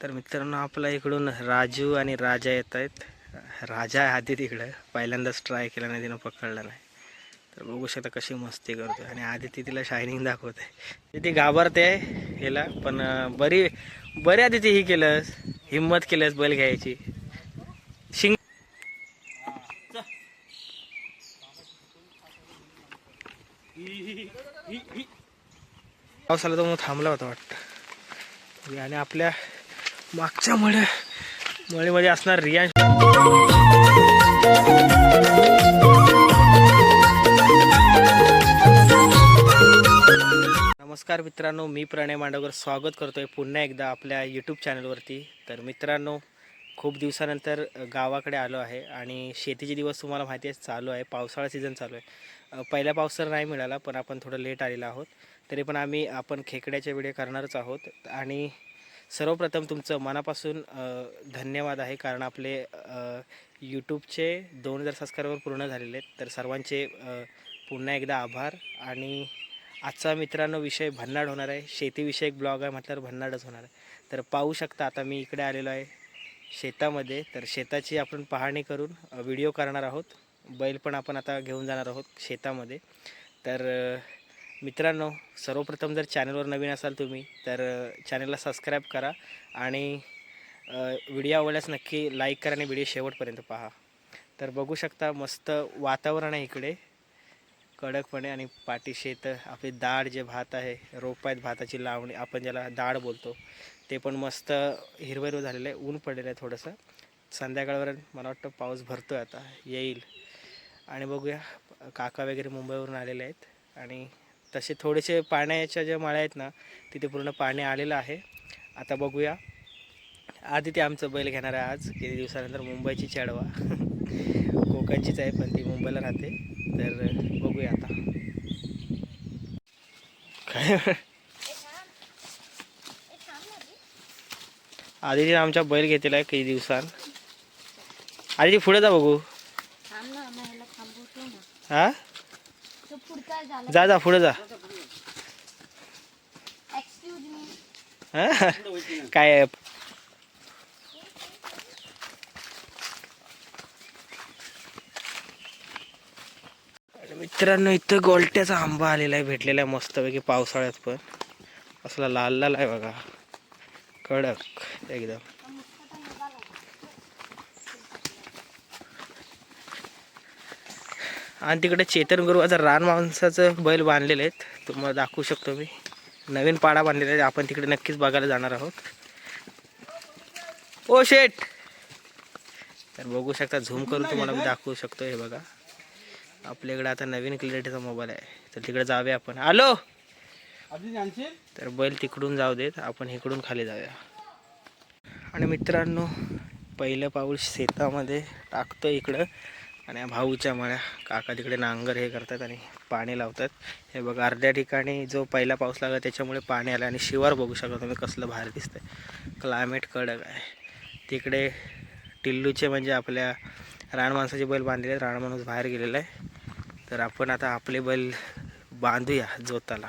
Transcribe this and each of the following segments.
तर मित्रांनो आपला इकडून राजू आणि राजा येत आहेत. राजा आहे आधी तिकडं. पहिल्यांदाच ट्राय केला नाही तिनं पकडला नाही. तर बघू शकता कशी मस्ती करतो आणि आधी ती तिला शायनिंग दाखवते ती घाबरते ह्याला पण बरी बरी आधी ती ही केलंस. हिंमत केलंस बैल घ्यायची. शिंग पावसाला तो मग थांबला होता वाटतं. आणि आपल्या मागच्या मळे मळीमध्ये असणार रियांश. नमस्कार मित्रांनो मी प्रणय मांडवकर स्वागत करतोय पुन्हा एकदा आपल्या यूट्यूब चॅनलवरती तर मित्रांनो खूप दिवसानंतर गावाकडे आलो आहे आणि शेतीचे दिवस तुम्हाला माहिती आहे चालू आहे पावसाळा सीझन चालू आहे. पहिला पाऊस तर नाही मिळाला पण आपण थोडं लेट आलेलो आहोत. तरी पण आम्ही आपण खेकड्याचे व्हिडिओ करणारच आहोत. आणि सर्वप्रथम तुमचं मनापासून धन्यवाद आहे. कारण आपले यूट्यूबचे दोन हजार सबस्क्रायबर पूर्ण झालेले आहेत. तर सर्वांचे पुन्हा एकदा आभार. आणि आजचा मित्रांनो विषय भन्नाड होणार आहे. शेतीविषयक ब्लॉग आहे म्हटल्यावर भन्नाडच होणार आहे. तर पाहू शकता आता मी इकडे आलेलो आहे शेतामध्ये. तर शेताची आपण पाहणी करून व्हिडिओ करणार आहोत. बैल पण आपण आता घेऊन जाणार आहोत शेतामध्ये. तर मित्रांनो सर्वप्रथम जर चॅनलवर नवीन असाल तुम्ही तर चॅनलला सबस्क्राईब करा आणि व्हिडिओ आवडल्यास नक्की लाईक करा आणि व्हिडिओ शेवटपर्यंत पहा. तर बघू शकता मस्त वातावरण आहे इकडे. कडकपणे आणि पाठी शेत आपली दाड जे भात आहे रोप आहेत भाताची लावणी आपण ज्याला दाड बोलतो ते पण मस्त हिरवं हिरवं झालेलं आहे ऊन पडलेलं आहे थोडंसं. संध्याकाळवर मला वाटतं पाऊस भरतो आहे आता येईल. आणि बघूया काका वगैरे मुंबईवरून आलेले आहेत आणि तसे थोडेसे पाण्याच्या ज्या माळ्या आहेत ना तिथे पूर्ण पाणी आलेलं आहे. आता बघूया. आधी ते आमचं बैल घेणार आहे आज. किती दिवसानंतर मुंबईची चढवा. कोकणचीच आहे पण ती मुंबईला राहते. तर बघूया आता. काय? आधी आमच्या बैल घेतलेला आहे काही दिवसांत आधी पुढे जा बघू. हा? जा जा पुढे जा? काय मित्रांनो इथं गोलट्याचा आंबा आलेला आहे भेटलेला आहे मस्तपैकी पावसाळ्यात पण. असला लाल लाल आहे बघा. कडक एकदम. आणि तिकडे चेतन गुरुवाचं रान माणसाचं बैल बांधलेले आहेत. तुम्हाला दाखवू शकतो मी. नवीन पाडा बांधलेला आहे. आपण तिकडे नक्कीच बघायला जाणार आहोत. ओ शेट तर बघू शकता झूम करून तुम्हाला मी दाखवू शकतो हे बघा. आपल्याकडे आता नवीन क्लिअरिटीचा मोबाईल आहे. तर तिकडे जाऊया आपण. आलो तर बैल तिकडून जाऊ देत. आपण इकडून खाली जाऊया. आणि मित्रांनो पहिलं पाऊल शेतामध्ये टाकतो इकडं. आणि या भाऊच्या मळ्या. काका तिकडे नांगर हे करतात आणि पाणी लावतात. हे बघा अर्ध्या ठिकाणी जो पहिला पाऊस लागला त्याच्यामुळे पाणी आलं आणि शिवार बघू शकता तुम्ही कसलं भारी दिसतंय. क्लायमेट कडक आहे. तिकडे टिल्लूचे म्हणजे आपल्या रान माणसाचे बैल बांधलेले आहेत. रान माणूस बाहेर गेलेला आहे. तर आपण आता आपले बैल बांधूया जोताला.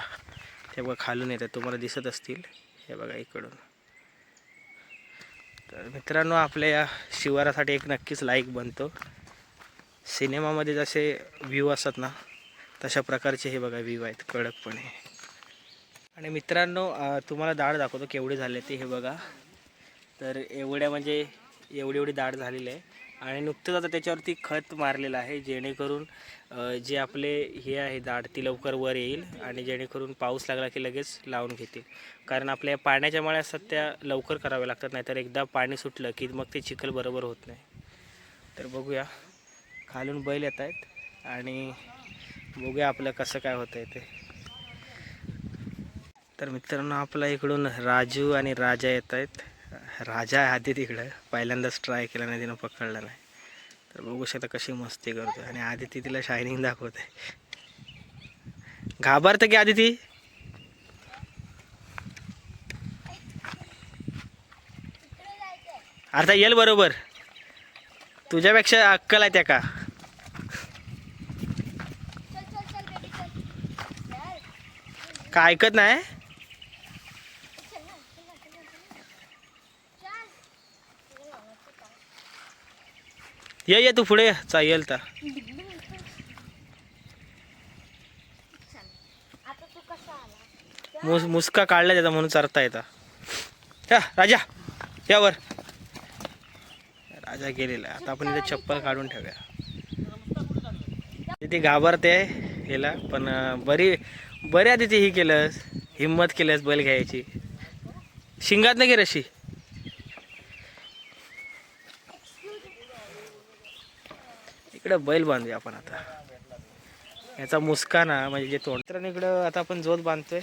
ते बघा खालून येतात. तुम्हाला दिसत असतील. हे बघा इकडून. तर मित्रांनो आपल्या या शिवारासाठी एक नक्कीच लाईक बनतो. सिनेमामध्ये जसे व्ह्यू असतात ना तशा प्रकारचे हे बघा व्ह्यू आहेत कडकपणे. आणि मित्रांनो तुम्हाला दाढ दाखवतो केवढे झाले ते हे बघा. तर एवढ्या म्हणजे एवढी एवढी दाढ झालेली आहे. आणि नुकतंच आता त्याच्यावरती खत मारलेलं आहे जेणेकरून जे आपले हे आहे दाढ ती लवकर वर येईल आणि जेणेकरून पाऊस लागला की लगेच लावून घेतील. कारण आपल्या पाण्याच्या माळ्या असतात त्या लवकर कराव्या लागतात नाहीतर एकदा पाणी सुटलं की मग ते चिखल बरोबर होत नाही. तर बघूया. खालून बैल येत आहेत आणि बघूया आपलं कसं काय होतं ते. तर मित्रांनो आपला इकडून राजू आणि राजा येत आहेत. राजा आहे आधी तिकडं. पहिल्यांदाच ट्राय केला नाही तिनं पकडला नाही. तर बघू शकता कशी मस्ती करतो आणि आधी ती तिला शायनिंग दाखवते. घाबरतं की आधी ती येईल बरोबर. तुझ्यापेक्षा अक्कल आहे त्या का? काय ऐकत नाही? ये ये तू पुढे चालेल तर. मुस मुसका काढला त्याचा म्हणून चरता येतात राजा. यावर राजा गेलेला. आता आपण इथे चप्पल काढून ठेवूया. ती घाबरते याला पण बरी बऱ्या तिथे ही केलंस. हिंमत केलंस बैल घ्यायची. शिंगात नाही घे रशी इकडं बैल बांधूया आपण आता. याचा मुसका ना म्हणजे जे तोंड. तर इकडं आता आपण जोत बांधतोय.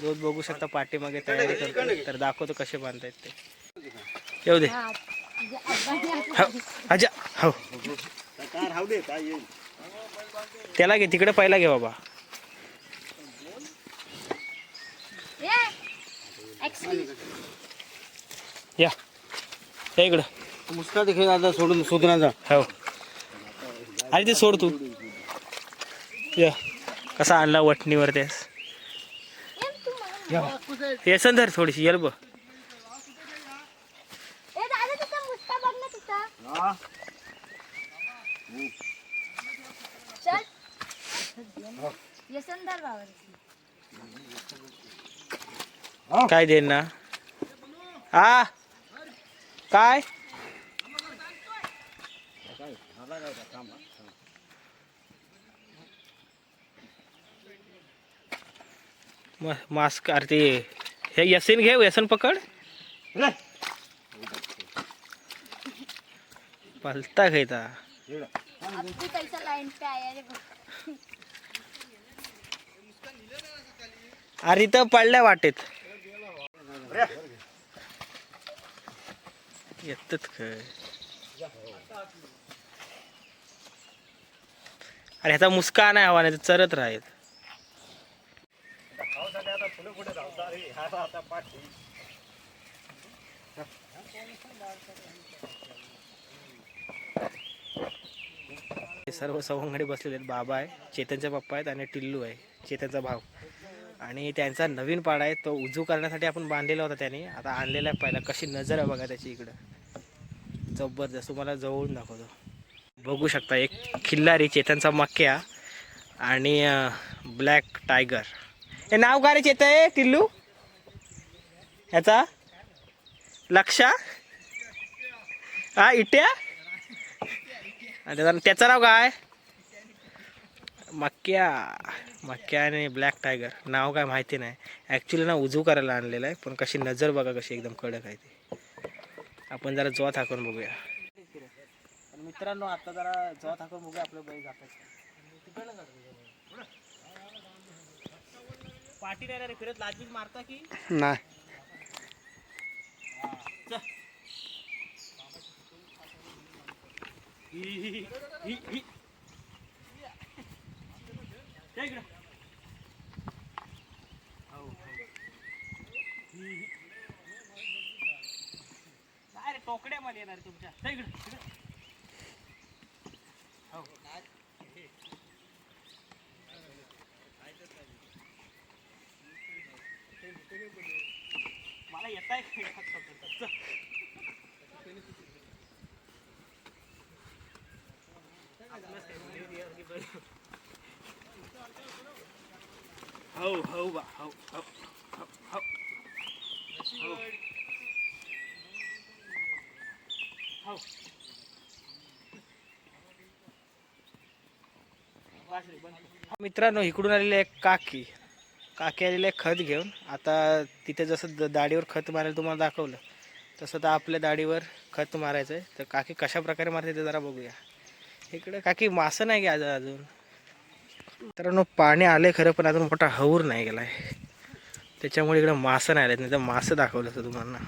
जोत बघू शकता पाठीमागे तयारी करतो तर दाखवतो कसे बांधतायत ते. येऊ दे. हा, हो. त्याला घे तिकडे पहिला घे बाबा ये एक्सक्यूज या. या इकडं. मुस्का देखील आता सोडून शोधण्याचा हो. अरे ते सोड तू. या. कसा आणला वटणीवर त्यास? येसन धर थोडीशी येल बघ ए दादा तिथं मुस्ता बघ ना तिथं चल यसंदर बाबर काय देईन ना? हा काय? म- मास्क अरे ते हे यसन घे यसन पकड. पलता घेता. अरे इथं पडल्या वाटेत. येतात काय? अरे ह्याचा मुस्का नाही हवा नाही चरत राहील. सर्व सवंगडे बसलेले आहेत. बाबा आहे चेतनचा पप्पा आहेत आणि टिल्लू आहे. चेतनचा भाव आणि त्यांचा नवीन पाडा आहे तो उजू करण्यासाठी आपण बांधलेला होता त्याने. आता आणलेला आहे पहिला. कशी नजर आहे बघा त्याची इकडं. जबरदस्त. तुम्हाला जवळून दाखवतो. बघू शकता एक खिल्लारी चेतनचा मक्या आणि ब्लॅक टायगर. हे नाव काय रे चेत आहे टिल्लू ह्याचा? लक्षा? हा इट्या? आणि त्याचं नाव काय? मक्या मक्या आणि ब्लॅक टायगर नाव काय माहिती नाही. ॲक्च्युली ना उजू करायला आणलेलं आहे पण कशी नजर बघा कशी एकदम कडक आहे ती. आपण जरा जोत हाकून बघूया. मित्रांनो आता जरा जोत हाकून बघूया आपलं बैल जातात पाठी नाही रे फिरत लाजबीज मारता की? नाही. ही, ही, ही, ही, ही. या इकडं. हो, हो. ही, ही. हो, हो. काय रे टोकड्यामध्ये येणार तुमच्या जा इकडं, इकडं. हो. मला येत आहे हो हो बा हो हो हो हो. हो. हो. मित्रांनो इकडून आलेले एक काकी. काकी आलेले आहे खत घेऊन. आता तिथे जसं द- दाढीवर खत मारायला तुम्हाला दाखवलं तसं तर आपल्या दाढीवर खत मारायचं आहे तर काकी कशा प्रकारे मारते ते जरा बघूया. इकडे काकी मासं नाही घ्या अजून. मित्रांनो पाणी आले खरं पण अजून मोठा हऊर नाही गेला आहे त्याच्यामुळे इकडं मासं नाही आलेत नाही तर मासं दाखवलं होतं तुम्हाला.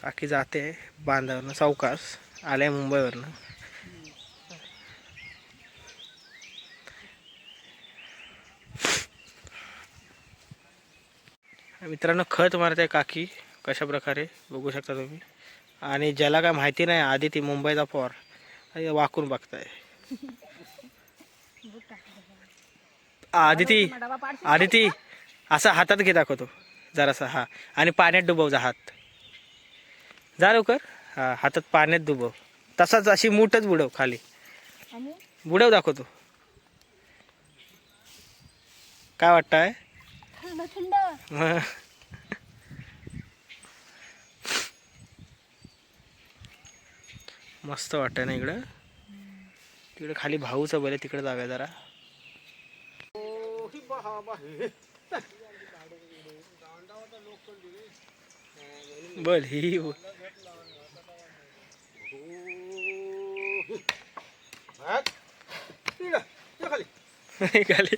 काकी जाते बांधावरनं चौकास आल्या मुंबईवरनं. मित्रांनो खत मारते काकी कशा प्रकारे बघू शकता तुम्ही. आणि ज्याला काय माहिती नाही आधी ती मुंबईचा पॉर. वाकून बघताय. आदिती आदिती असा हातात घे दाखवतो. जरासा हा. आणि पाण्यात डुबव जा हात. जा लवकर. हा हातात पाण्यात डुबव. तसाच अशी मूठच बुडव खाली. बुडव दाखवतो. काय वाटतंय? मग मस्त वाटतंय ना इकडं. तिकडे खाली भाऊचं बैल तिकडे जाऊया जरा. बोल ही खाली.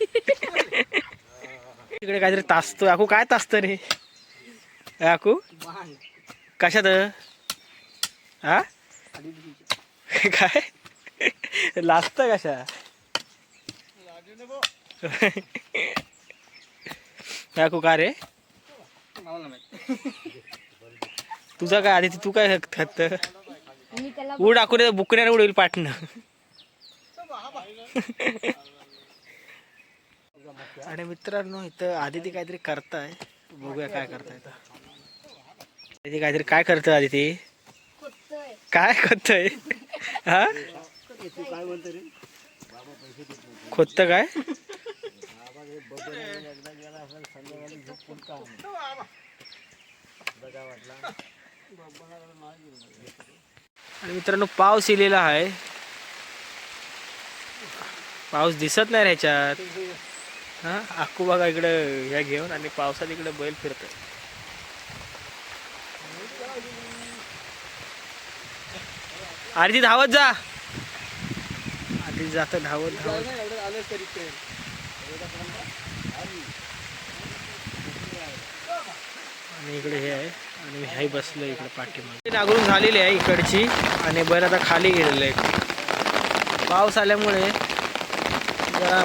इकडे काहीतरी तासतो आकू काय तासतं रे? आकू कशात? हा? काय? लाजत कशा? आकू का रे? तुझा काय आधी तू काय खात? उड आकू रे बुकण्याने उडील पाटणं. आणि मित्रांनो इथं आदिती काहीतरी करताय. बघूया काय करताय आदिती काहीतरी काय करत आदिती काय करतोय हा? खोदत काय? आणि मित्रांनो पाऊस येलेला आहे. पाऊस दिसत नाही रे ह्याच्यात. हा आखू बघा इकडं ह्या घेऊन आणि पावसात इकडे बैल फिरतोय. आरती धावत जा. आधी जात धावत धावत. आणि इकडे हे आहे आणि मी हाही बसलो इकडे पाठीमागे. नागरून झालेली आहे इकडची आणि बैल आता खाली गेलेलं आहे. पाऊस आल्यामुळे जरा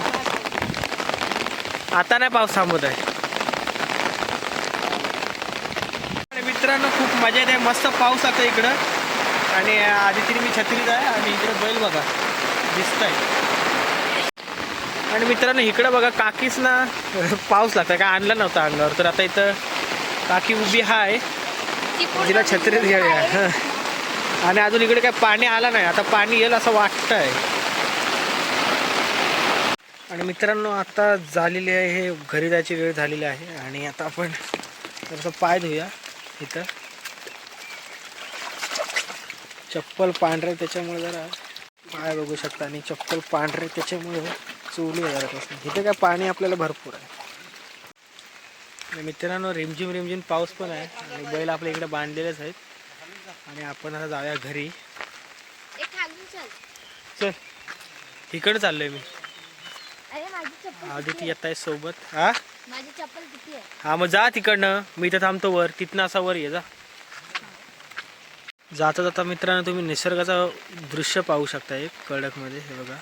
आता नाही पाऊस थांबत आहे. मित्रांनो खूप मजा येते. मस्त पाऊस आता इकडं. आणि आधी तरी मी छत्रीत आहे आणि इकडे बैल बघा. दिसत आहे आणि मित्रांनो इकडं बघा काकीच ना पाऊस लागतंय. काय आणला नव्हता अंगावर. तर आता इथं काकी उभी आहे पूर्ण तिला छत्रीत आहे. घेऊया आणि अजून इकडे काय पाणी आलं नाही. आता पाणी येईल असं वाटतंय. आणि मित्रांनो आता झालेली आहे हे घरी जायची वेळ झालेली आहे. आणि आता आपण थोडंसं पाय धुया इथं. चप्पल पांढरे त्याच्यामुळे जरा पाय बघू शकता आणि चप्पल पांढरे त्याच्यामुळे चोली जरापासून. इथे काय पाणी आपल्याला भरपूर आहे. आणि मित्रांनो रिमझिम रिमझिम पाऊस पण आहे आणि बैल आपल्या इकडे बांधलेलेच आहेत. आणि आपण आता जाऊया घरी. चल. इकडे चाललोय मी. अरे माझी चप्पल आधी किती ती आहे? येत आहे सोबत. हा? माझी चप्पल किती आहे? हा मग जा तिकडनं. मी इथं थांबतो वर. तिथनं असा वर ये जा. जाता जाता मित्रांनो तुम्ही निसर्गाचं दृश्य पाहू शकता एक कडकमध्ये हे बघा.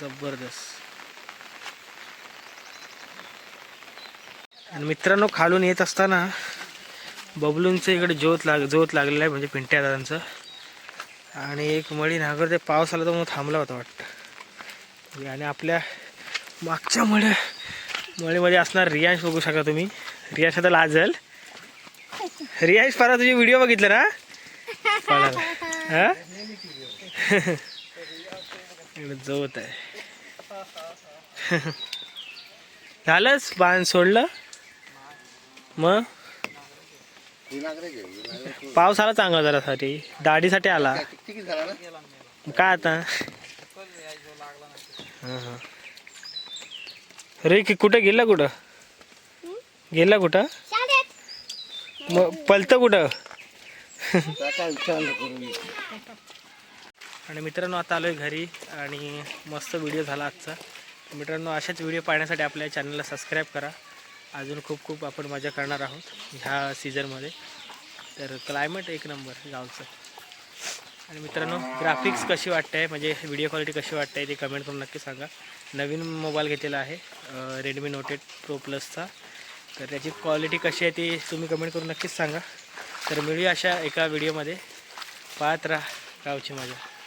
जबरदस्त. आणि मित्रांनो खालून येत असताना बबलूंचं इकडे ज्योत लाग ज्योत लागलेलं आहे म्हणजे पिंट्या दादांचं. आणि एक मळी नागर ते पाऊस आला तर मग थांबला होता वाटतं. आणि आपल्या मागच्या मळ्या मळीमध्ये असणार रियांश बघू शकता तुम्ही. रियांश आता लाजल. रियांश परा तुझे व्हिडिओ बघितलं ना? जवत आहे. झालंच बाण सोडलं? मग? पाऊस आला चांगला जरासाठी. दाढीसाठी आला. काय आता? रे की कुठं? गेला कुठं? गेला कुठं? मग पलतं कुठं? आणि मित्रांनो आता आलोय घरी आणि मस्त व्हिडिओ झाला आजचा. मित्रांनो अशाच व्हिडिओ पाहण्यासाठी आपल्या चॅनलला सबस्क्राईब करा. अजून खूप खूप आपण मजा करणार आहोत ह्या सीझनमध्ये तर क्लायमेट एक नंबर गावचं. आणि मित्रांनो ग्राफिक्स कशी वाटते म्हणजे व्हिडिओ क्वालिटी कशी वाटते ते कमेंट करून नक्की सांगा. नवीन मोबाईल घेतलेला आहे रेडमी नोट एट प्रो प्लसचा तर त्याची क्वालिटी कशी आहे ती तुम्ही कमेंट करून नक्कीच सांगा. तर मिळूया अशा एका व्हिडिओमध्ये पाहत राहा गावची मजा.